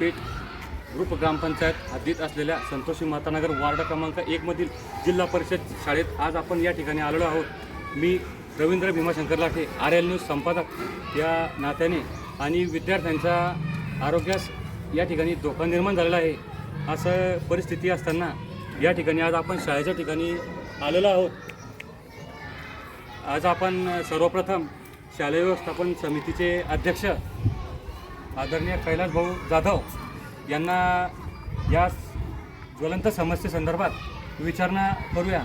पेठ group ग्रामपंचायत हद्दीत असलेल्या संतोषी Matanagar ward क्रमांक एकमधील जिल्हा परिषद शाळेत आज आपण या ठिकाणी आलेलो आहोत. मी Ravindra Bhimashankar Lathe R L news संपादक या नात्याने आणि विद्यार्थ्यांच्या आरोग्यास या ठिकाणी धोका निर्माण झालेला आहे. असं परिस्थिती असताना या ठिकाणी आज आपण शाळेच्या ठिकाणी आलेलो आहोत. आज आपण सर्वप्रथम शालेय व्यवस्थापन समितीचे अध्यक्ष आदरणीय कैलास भाऊ जाधव यांना या ज्वलंत समस्येसंदर्भात विचारणा करूया.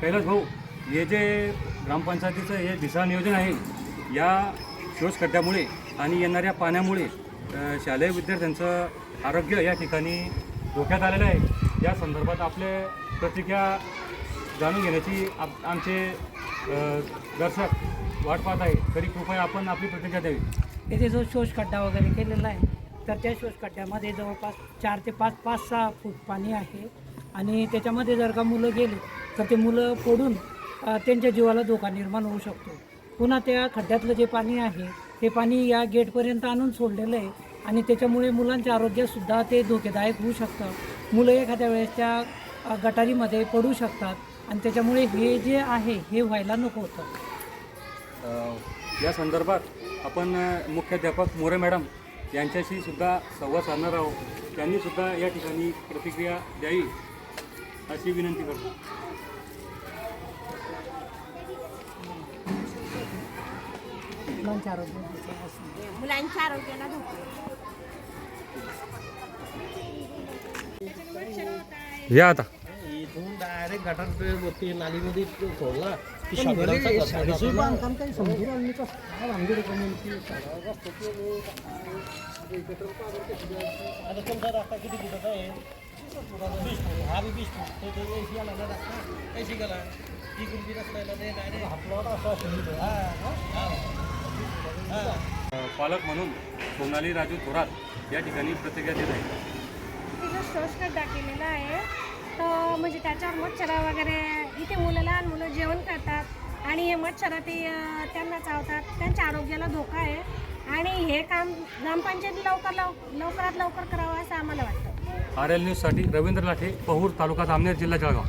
कैलास भाऊ हे जे ग्रामपंचायतीचं हे दिशा नियोजन आहे या शोषखड्ड्यामुळे आणि येणाऱ्या पाण्यामुळे शालेय विद्यार्थ्यांचं आरोग्य या ठिकाणी धोक्यात आलेलं आहे. या संदर्भात आपले प्रतिक्रिया जाणून घेण्याची आप आमचे दर्शक वाट पाहत आहे. तरी कृपया आपण आपली प्रतिक्रिया द्यावी. इथे जो शोषखड्डा वगैरे केलेला आहे तर त्या शोषखड्ड्यामध्ये जवळपास चार ते पाच पाच सहा फूट पाणी आहे. आणि त्याच्यामध्ये जर का मुलं गेले तर ते मुलं पडून त्यांच्या जीवाला धोका निर्माण होऊ शकतो. पुन्हा त्या खड्ड्यातलं जे पाणी आहे ते पाणी या गेटपर्यंत आणून सोडलेलं आहे. आणि त्याच्यामुळे मुलांच्या आरोग्यसुद्धा ते धोकेदायक होऊ शकतं. मुलं एखाद्या वेळेस त्या गटारीमध्ये पडू शकतात. आणि त्याच्यामुळे हे जे आहे हे व्हायला नको होतं. या संदर्भात आपण मुख्याध्यापक मोरे मॅडम यांच्याशी सुद्धा संवाद साधणार आहोत. त्यांनी सुद्धा या ठिकाणी प्रतिक्रिया द्यावी अशी विनंती करतो. मुलांच्या आरोग्याचं असं मुलांच्या आरोग्याला धोका. या आता. इथून डायरेक्ट गटार नालीमध्ये सोडला. तुमचा रस्ता किती फुटाचा आहे? वीस फूट हा बी वीस फूट तो तो एसी आला ना रस्ता? गेला ती रस्ता डायरेक्ट असा असेल हा हा हा. पालक म्हणून सोनाली राजू थोरात या ठिकाणी प्रतिक्रिया देत आहे तिथं शोष खड्डा केलेला आहे. तर म्हणजे त्याच्यावर मच्छर वगैरे इथे मुलं लहान मुलं जेवण करतात. आणि हे मच्छर ते त्यांना चावतात. त्यांच्या आरोग्याला धोका आहे. आणि हे काम ग्रामपंचायत लवकर लव लवकरात लवकर करावं असं आम्हाला वाटतं. आर एल न्यूजसाठी रवींद्र लाठे पहूर तालुका जामनेर जिल्हा जळगाव.